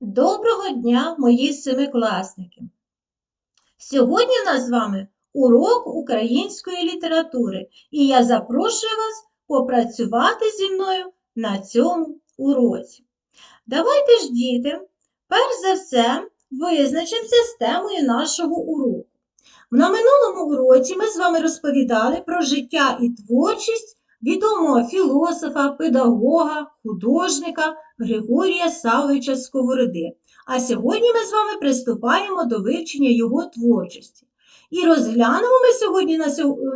Доброго дня, мої семикласники! Сьогодні в нас з вами урок української літератури, і я запрошую вас попрацювати зі мною на цьому уроці. Давайте ж, діти, перш за все визначимося з темою нашого уроку. На минулому уроці ми з вами розповідали про життя і творчість відомого філософа, педагога, художника Григорія Савовича Сковороди. А сьогодні ми з вами приступаємо до вивчення його творчості. І розглянемо ми сьогодні на,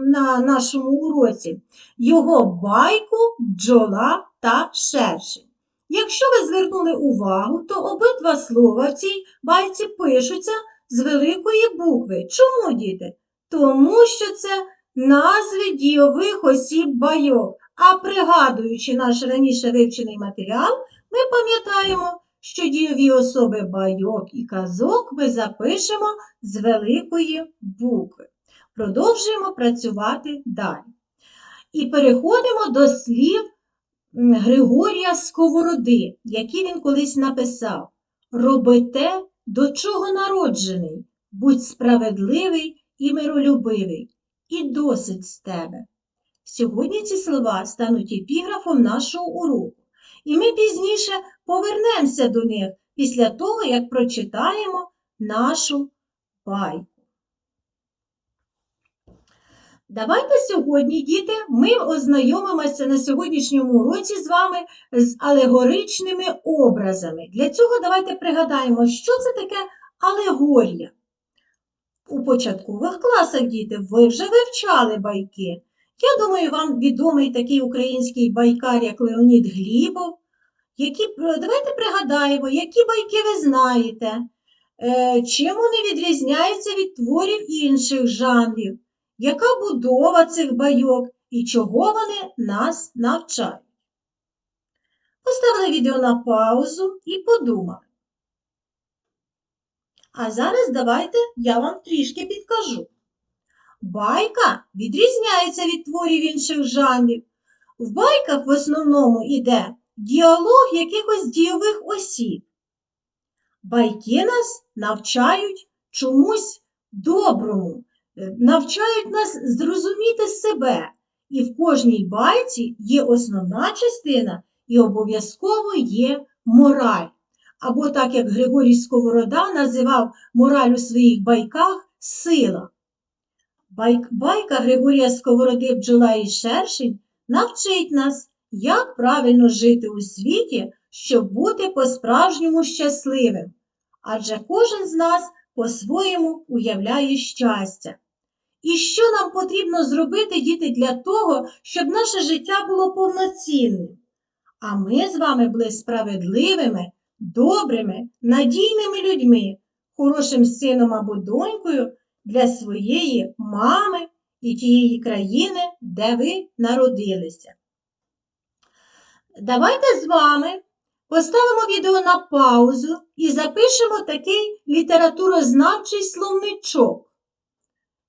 на нашому уроці його байку, бджола та шершень. Якщо ви звернули увагу, то обидва слова в цій байці пишуться з великої букви. Чому, діти? Тому що це назви дійових осіб байок. А пригадуючи наш раніше вивчений матеріал, ми пам'ятаємо, що дійові особи байок і казок ми запишемо з великої букви. Продовжуємо працювати далі. І переходимо до слів Григорія Сковороди, які він колись написав: Роби те, до чого народжений, будь справедливий і миролюбивий, і досить з тебе. Сьогодні ці слова стануть епіграфом нашого уроку, і ми пізніше повернемося до них після того, як прочитаємо нашу байку. Давайте сьогодні, діти, ми ознайомимося на сьогоднішньому уроці з вами з алегоричними образами. Для цього давайте пригадаємо, що це таке алегорія. У початкових класах, діти, ви вже вивчали байки. Я думаю, вам відомий такий український байкар, як Леонід Глібов. Які, давайте пригадаємо, які байки ви знаєте, е, чим вони відрізняються від творів інших жанрів, яка будова цих байок і чого вони нас навчають. Поставили відео на паузу і подумали. А зараз давайте я вам трішки підкажу. Байка відрізняється від творів інших жанрів. В байках в основному йде діалог якихось дійових осіб. Байки нас навчають чомусь доброму, е, навчають нас зрозуміти себе. І в кожній байці є основна частина і обов'язково є мораль. Або так, як Григорій Сковорода називав мораль у своїх байках сила. Байк, байка Григорія Сковороди бджола і шершень навчить нас, як правильно жити у світі, щоб бути по-справжньому щасливим. Адже кожен з нас по-своєму уявляє щастя. І що нам потрібно зробити, діти, для того, щоб наше життя було повноцінним? А ми з вами були справедливими, добрими, надійними людьми, хорошим сином або донькою для своєї мами і тієї країни, де ви народилися. Давайте з вами поставимо відео на паузу і запишемо такий літературознавчий словничок.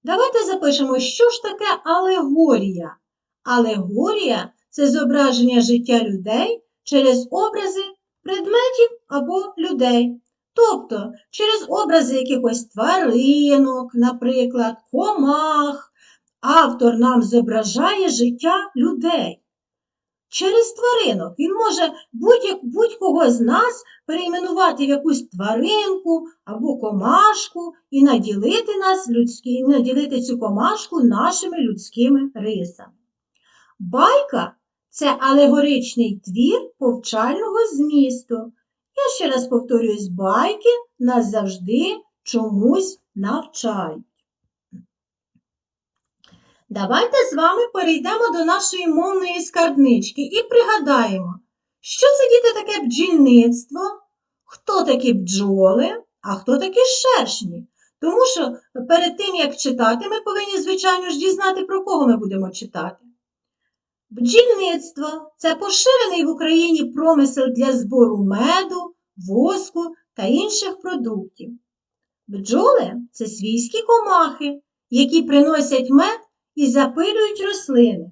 Давайте запишемо, що ж таке алегорія. Алегорія це зображення життя людей через образи предметів або людей. Тобто через образи якихось тваринок, наприклад, комах, автор нам зображає життя людей. Через тваринок він може будь- будь-кого з нас перейменувати в якусь тваринку або комашку і наділити, нас людські, наділити цю комашку нашими людськими рисами. Байка це алегоричний твір повчального змісту. Я ще раз повторююсь, байки нас завжди чомусь навчають. Давайте з вами перейдемо до нашої мовної скарбнички і пригадаємо, що це діти таке бджільництво, хто такі бджоли, а хто такі шершні. Тому що перед тим, як читати, ми повинні, звичайно ж, дізнати, про кого ми будемо читати. Бджільництво це поширений в Україні промисел для збору меду, воску та інших продуктів. Бджоли це свійські комахи, які приносять мед і запилюють рослини.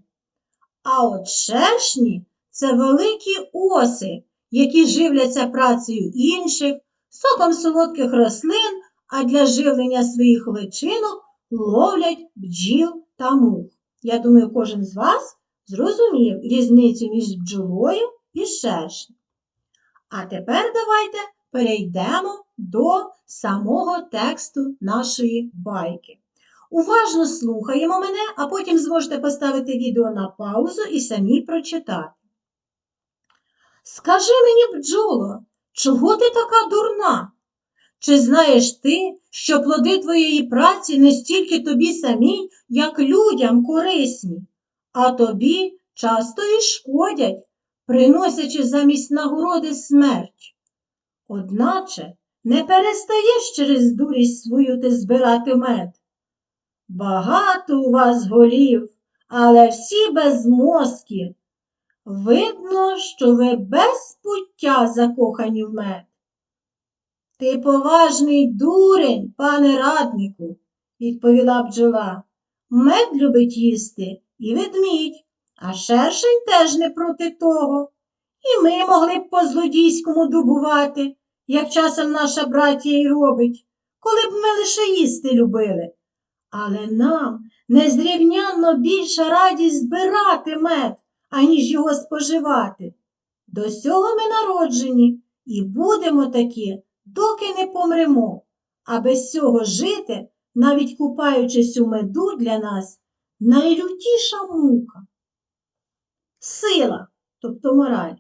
А от шершні це великі оси, які живляться працею інших, соком солодких рослин, а для живлення своїх личинок ловлять бджіл та мух. Я думаю, кожен з вас зрозумів різницю між бджолою і шершнем. А тепер давайте перейдемо до самого тексту нашої байки. Уважно слухаємо мене, а потім зможете поставити відео на паузу і самі прочитати. Скажи мені, бджоло, чого ти така дурна? Чи знаєш ти, що плоди твоєї праці не стільки тобі самій, як людям корисні, а тобі часто і шкодять, приносячи замість нагороди смерть? Одначе не перестаєш через дурість свою ти збирати мед. Багато у вас голів, але всі безмозкі. Видно, що ви без пуття закохані в мед. Ти поважний дурень, пане раднику, відповіла бджола. Мед любить їсти і ведмідь, а шершень теж не проти того. І ми могли б по злодійському дубувати, як часом наша братія й робить, коли б ми лише їсти любили. Але нам незрівнянно більша радість збирати мед, аніж його споживати. До сього ми народжені і будемо такі, доки не помремо, а без цього жити, навіть купаючись у меду для нас, найлютіша мука. Сила, тобто мораль.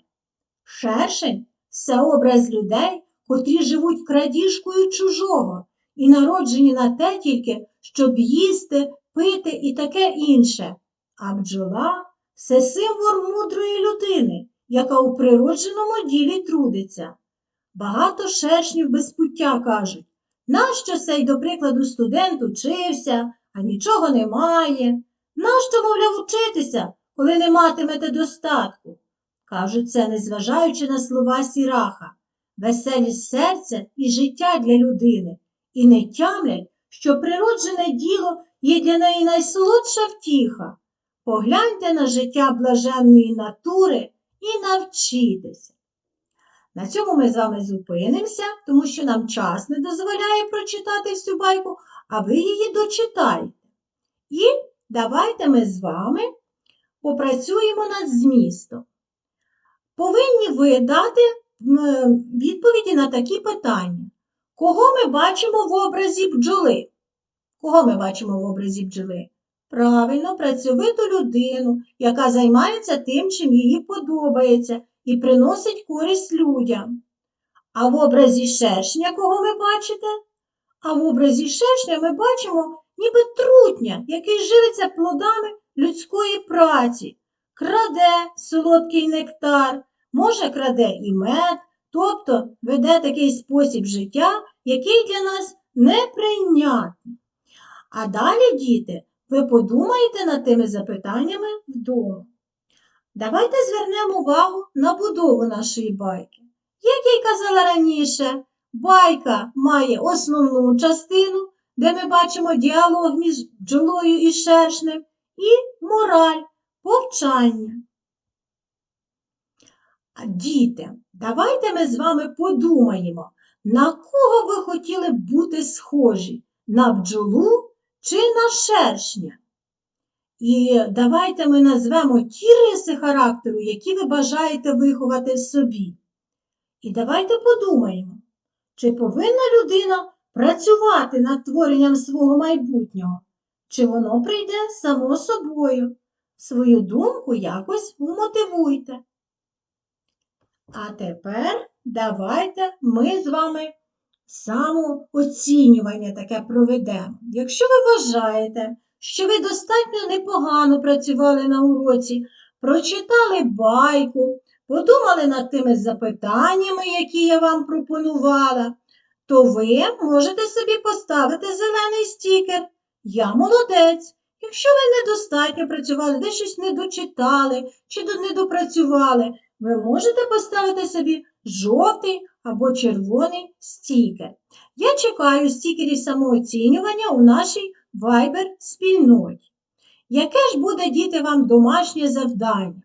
Шершень це образ людей, котрі живуть крадіжкою чужого і народжені на те тільки, щоб їсти, пити і таке інше. А бджола це символ мудрої людини, яка у природженому ділі трудиться. Багато шершнів без пуття кажуть, нащо сей, до прикладу, студент учився, а нічого немає? Нащо, мовляв, учитися, коли не матимете достатку? Кажуть це, незважаючи на слова сіраха, веселість серця і життя для людини, і не тямлять, що природжене діло є для неї найсолодша втіха. Погляньте на життя блаженної натури і навчітеся. На цьому ми з вами зупинимося, тому що нам час не дозволяє прочитати всю байку, а ви її дочитайте. І давайте ми з вами попрацюємо над змістом. Повинні ви дати відповіді на такі питання. Кого ми бачимо в образі бджоли? Кого ми бачимо в образі бджоли? Правильно, працьовиту людину, яка займається тим, чим їй подобається, і приносить користь людям. А в образі шершня кого ви бачите? А в образі шершня ми бачимо ніби трутня, який живиться плодами людської праці, краде солодкий нектар, може краде і мед, тобто веде такий спосіб життя, який для нас неприйнятний. А далі, діти, ви подумаєте над тими запитаннями вдома. Давайте звернемо увагу на будову нашої байки. Як я й казала раніше, байка має основну частину, де ми бачимо діалог між бджолою і шершнем, і мораль, повчання. А діти, давайте ми з вами подумаємо, на кого ви хотіли бути схожі, на бджолу чи на шершня? І давайте ми назвемо ті риси характеру, які ви бажаєте виховати в собі. І давайте подумаємо, чи повинна людина працювати над творенням свого майбутнього, чи воно прийде само собою. Свою думку якось вмотивуйте. А тепер давайте ми з вами самооцінювання таке проведемо. Якщо ви вважаєте, що ви достатньо непогано працювали на уроці, прочитали байку, подумали над тими запитаннями, які я вам пропонувала, то ви можете собі поставити зелений стікер. Я молодець. Якщо ви недостатньо працювали, де щось не дочитали чи не допрацювали, ви можете поставити собі жовтий або червоний стікер. Я чекаю стікерів самооцінювання у нашій Viber спільноті. Яке ж буде діти вам домашнє завдання?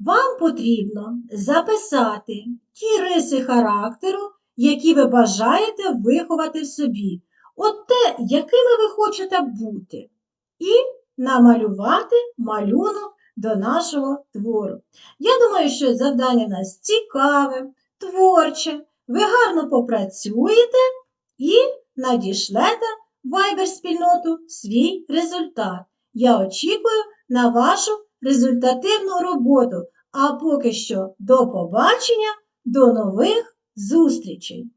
Вам потрібно записати ті риси характеру, які ви бажаєте виховати в собі. От те, якими ви хочете бути. І намалювати малюнок до нашого твору. Я думаю, що завдання нас цікаве, творче. Ви гарно попрацюєте і надішлете в Viber спільноту свій результат. Я очікую на вашу результативну роботу. А поки що до побачення, до нових зустрічей!